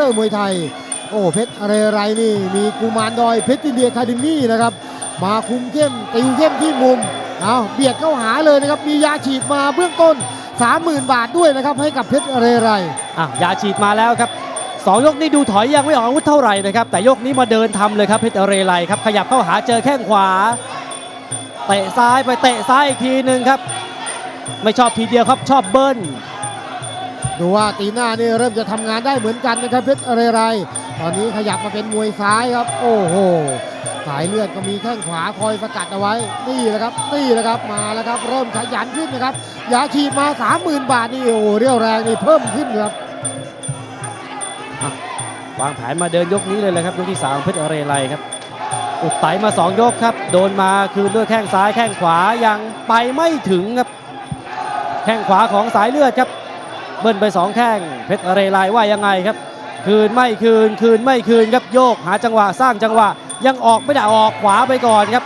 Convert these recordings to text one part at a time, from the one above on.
เตอร์มวยไทย โอ้เพชรอะไรไรนี่ มีกุมารดอยเพชรอินเดียคาเดมี่นะครับ มาคุมเข้มติวเข้มที่มุมเอาเบียดเข้าหาเลยนะครับ มียาฉีดมาเบื้องต้น 30,000 บาทด้วยนะครับ ให้กับเพชรอะไรไรอะยาฉีดมาแล้วครับสองยกนี้ดูถอยยังไม่ออกอาวุธเท่าไหร่นะครับ แต่ยกนี้มาเดินทำเลยครับเพชรเรไลครับขยับเข้าหาเจอแข้งขวาเตะซ้ายไปเตะซ้ายอีกทีหนึ่งครับ ไม่ชอบทีเดียวครับชอบเบิ้ล ดูว่าตีหน้านี่เริ่มจะทำงานได้เหมือนกันนะครับเพชรอะไรไร ตอนนี้ขยับมาเป็นมวยซ้ายครับ โอ้โห สายเลือดก็มีแข้งขวาคอยสกัดเอาไว้ นี่แหละครับ นี่แหละครับ มาแล้วครับ เริ่มขยันขึ้นนะครับ ยาฉีดมา 30,000 บาทนี่ โอ้โหเรียวแรงนี่เพิ่มขึ้นครับวางแผนมาเดินยกนี้เลยเลยครับยกที่สามเพชรเรไลครับ อุดไตมาสองยกครับ โดนมาคืนด้วยแข้งซ้ายแข้งขวายังไปไม่ถึงครับ แข้งขวาของสายเลือดครับ เบิ้ลไปสองแข้งเพชรเรไลว่ายังไงครับ คืนไม่คืนคืนไม่คืนครับโยกหาจังหวะสร้างจังหวะ ยังออกไม่ได้ออกขวาไปก่อนครับ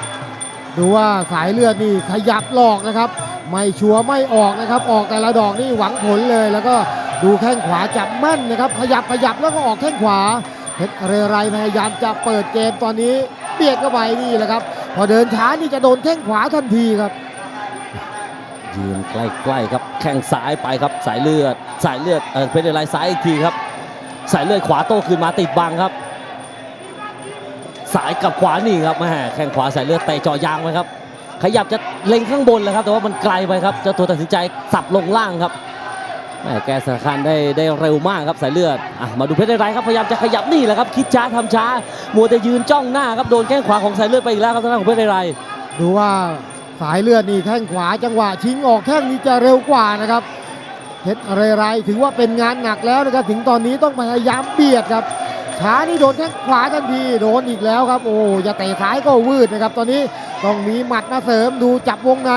ดูว่าสายเลือดนี่ขยับหลอกนะครับ ไม่ชัวร์ไม่ออกนะครับ ออกแต่ละดอกนี่หวังผลเลยแล้วก็ดูแข้งขวาจับแม่นนะครับ ขยับขยับแล้วก็ออกแข้งขวาเพชรเรไรพยายามจะเปิดเกมตอนนี้เบียดเข้าไปนี่แหละครับ พอเดินช้านี่จะโดนแข้งขวาทันทีครับ ยืนใกล้ๆครับแข้งซ้ายไปครับสายเลือด สายเลือดเออเป็นอะไรซ้ายอีกทีครับ สายเลือดขวาโต้คืนมาติดบังครับ สายกับขวานี่ครับแม่แข้งขวาสายเลือดเตะเจาะยางไว้ครับ ขยับจะเล็งข้างบนเลยครับ แต่ว่ามันไกลไปครับเจ้าตัวตัดสินใจสับลงล่างครับแม่แกสถานการณ์ได้ได้เร็วมากครับสายเลือดอะมาดูเพชรได้ไรครับพยายามจะขยับนี่แหละครับคิดช้าทำช้า มัวแต่ยืนจ้องหน้าครับโดนแข้งขวาของสายเลือดไปอีกแล้วครับทางด้านของเพชรได้ไรดูว่า สายเลือดนี่แข้งขวาจังหวะชิงออกแข้งนี้จะเร็วกว่านะครับเพชรเรไรถือว่าเป็นงานหนักแล้วนะครับถึงตอนนี้ต้องพยายามเบียดครับช้านี่โดนแข้งขวาทันทีโดนอีกแล้วครับ โอ้อย่าเตะซ้ายก็วืดนะครับ ตอนนี้ต้องมีหมัดมาเสริมดูจับวงใน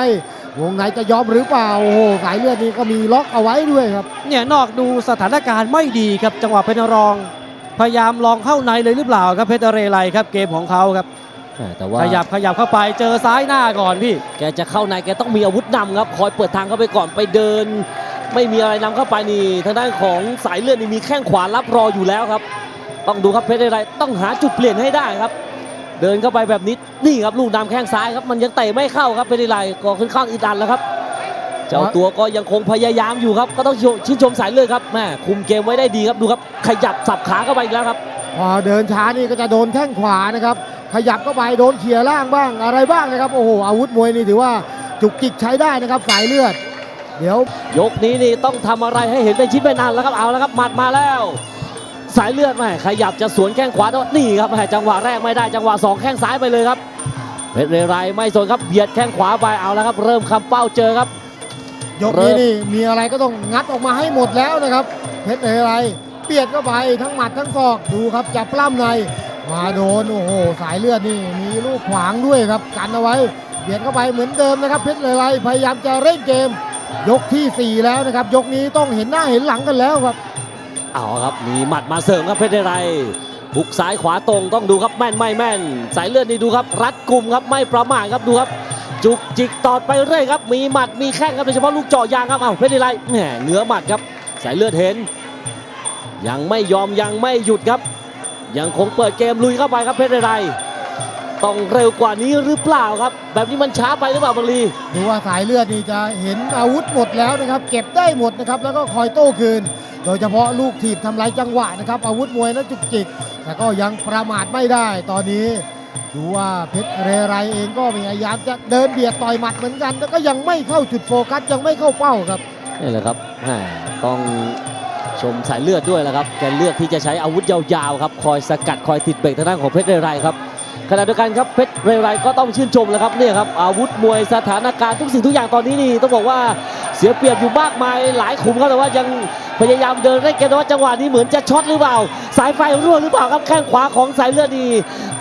วงในจะยอมหรือเปล่าโอ้โหสายเลือดนี่ก็มีล็อกเอาไว้ด้วยครับ เนี่ยนอกดูสถานการณ์ไม่ดีครับจังหวะเพชรรอง พยายามลองเข้าในเลยหรือเปล่าครับเพชรเรไลครับเกมของเขาครับ แต่ว่าขยับขยับเข้าไปเจอซ้ายหน้าก่อนพี่ แกจะเข้าในแกต้องมีอาวุธนำครับคอยเปิดทางเข้าไปก่อนไปเดิน ไม่มีอะไรนำเข้าไปนี่ทางด้านของสายเลือดนี่มีแข้งขวารับรออยู่แล้วครับ ต้องดูครับเพชรไรต้องหาจุดเปลี่ยนให้ได้ครับ เดินเข้าไปแบบนี้นี่ครับลูกนำแข้งซ้ายครับมันยังเตะไม่เข้าครับเพชรไรก็ค่อนข้างอึดอัดแล้วครับเจ้าตัวก็ยังคงพยายามอยู่ครับ ก็ต้องชื่นชมสายเลือดครับแม่คุมเกมไว้ได้ดีครับดูครับขยับสับขาเข้าไปอีกแล้วครับ พอเดินช้านี่ก็จะโดนแข้งขวานะครับ ขยับเข้าไปโดนเขี่ยล่างบ้างอะไรบ้างนะครับ โอ้โหอาวุธมวยนี่ถือว่าจุกจิกใช้ได้นะครับสายเลือด เดี๋ยวยกนี้นี่ต้องทำอะไรให้เห็นเป็นชิ้นเป็นอันแล้วครับเอาแล้วครับหมัดมาแล้ว สายเลือดแม่ขยับจะสวนแข้งขวาแต่นี่ครับแม่จังหวะแรกไม่ได้จังหวะสองแข้งซ้ายไปเลยครับเพชรเรไรไม่สนครับเบียดแข้งขวาไปเอาแล้วครับ เริ่มคำเป้าเจอครับ ยกนี้นี่มีอะไรก็ต้องงัดออกมาให้หมดแล้วนะครับ เพชรอะไรเบียดเข้าไปทั้งหมัดทั้งศอกดูครับจับปล้ำใน มาโดนโอ้โหสายเลือดนี่มีลูกขวางด้วยครับกันเอาไว้เบียดเข้าไปเหมือนเดิมนะครับเพชรอะไรพยายามจะเร่งเกม ยกทีสี่ 4 แล้วนะครับ ยกนี้ต้องเห็นหน้าเห็นหลังกันแล้วครับเอาครับมีหมัดมาเสริมครับเพชรเรไรบุกซ้ายขวาตรงต้องดูครับแม่นไม่แม่น สายเลือดนี่ดูครับ รัดกลุ่มครับไม่ประมาทครับดูครับ จุกจิกตอดไปเรื่อยครับ มีหมัดมีแข้งครับโดยเฉพาะลูกเจาะยางครับเอาเพชรเรไรแหมเหนือหมัดครับ สายเลือดเห็น ยังไม่ยอมยังไม่หยุดครับ ยังคงเปิดเกมลุยเข้าไปครับเพชรไรต้องเร็วกว่านี้หรือเปล่าครับ แบบนี้มันช้าไปหรือเปล่าบังลีดูว่าสายเลือดนี่จะเห็นอาวุธหมดแล้วนะครับ เก็บได้หมดนะครับ แล้วก็คอยโต้คืน โดยเฉพาะลูกถีบทำลายจังหวะนะครับ อาวุธมวยนั้นจุกจิก แต่ก็ยังประมาทไม่ได้ตอนนี้ ดูว่าเพชรเรไรเองก็พยายามจะเดินเบียดต่อยหมัดเหมือนกันแต่ก็ยังไม่เข้าจุดโฟกัสยังไม่เข้าเป้าครับนี่แหละครับแหมต้อง ชมสายเลือดด้วยแหละครับแกเลือกที่จะใช้อาวุธยาวๆครับคอยสกัดคอยติดเบรกทางด้านของเพชรเรไรครับขณะเดียวกันครับเพชรเรไรก็ต้องชื่นชมแหละครับเนี่ยครับอาวุธมวยสถานการณ์ทุกสิ่งทุกอย่างตอนนี้นี่ต้องบอกว่าเสียเปรียบอยู่มากมายหลายขุมครับแต่ว่ายังพยายามเดินเร่งเกมแต่ว่าจังหวะนี้เหมือนจะช็อตหรือเปล่า สายไฟรั่วหรือเปล่าครับแข้งขวาของสายเลือดนี่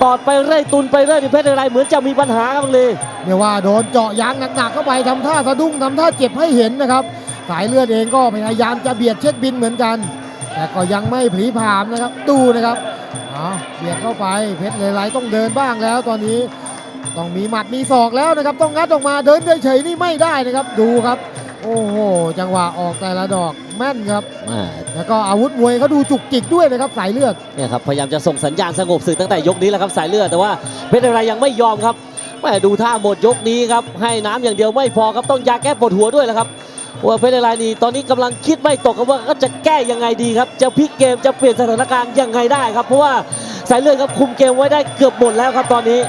ตอดไปเรื่อยตุนไปเรื่อยเพชรเรไรเหมือนจะมีปัญหาครับบังลีเรียว่าโดนเจาะยางหนักๆเข้าไปทำท่าสะดุ้งทำท่าเจ็บให้เห็นนะครับ สายเลือดเองก็พยายามจะเบียดเช็คบินเหมือนกัน แต่ก็ยังไม่ผลีผามนะครับ ดูนะครับเอาเบียดเข้าไปเพชรเลไลต้องเดินบ้างแล้วตอนนี้ต้องมีหมัดมีศอกแล้วนะครับ ต้องงัดออกมาเดินเฉยๆนี่ไม่ได้นะครับ ดูครับ โอ้โห จังหวะออกแต่ละดอกแม่นครับ อ่าแล้วก็อาวุธมวยเขาดูจุกจิกด้วยนะครับสายเลือด เนี่ยครับพยายามจะส่งสัญญาณสงบศึกตั้งแต่ยกนี้แหละครับสายเลือดแต่ว่าเพชรอะไรยังไม่ยอมครับแม่ดูท่าหมดยกนี้ครับให้น้ำอย่างเดียวไม่พอครับต้องยาแก้ปวดหัวด้วยแหละครับ ว่าเพชรอะไรนี่ตอนนี้กำลังคิดไม่ตกครับว่าก็จะแก้ยังไงดีครับ จะพลิกเกมจะเปลี่ยนสถานการณ์ยังไงได้ครับ เพราะว่าสายเลือดครับคุมเกมไว้ได้เกือบหมดแล้วครับตอนนี้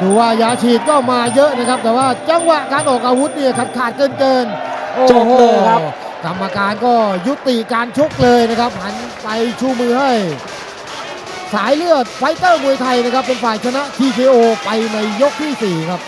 ดูว่ายาฉีดก็มาเยอะนะครับ แต่ว่าจังหวะการออกอาวุธเนี่ยขาดขาดเกินเกินๆโอ้จบเลยครับกรรมการก็ยุติการชกเลยนะครับหันไปชูมือให้ สายเลือดไฟเตอร์มวยไทยนะครับเป็นฝ่ายชนะ TKO ไปในยกที่ 4 ครับ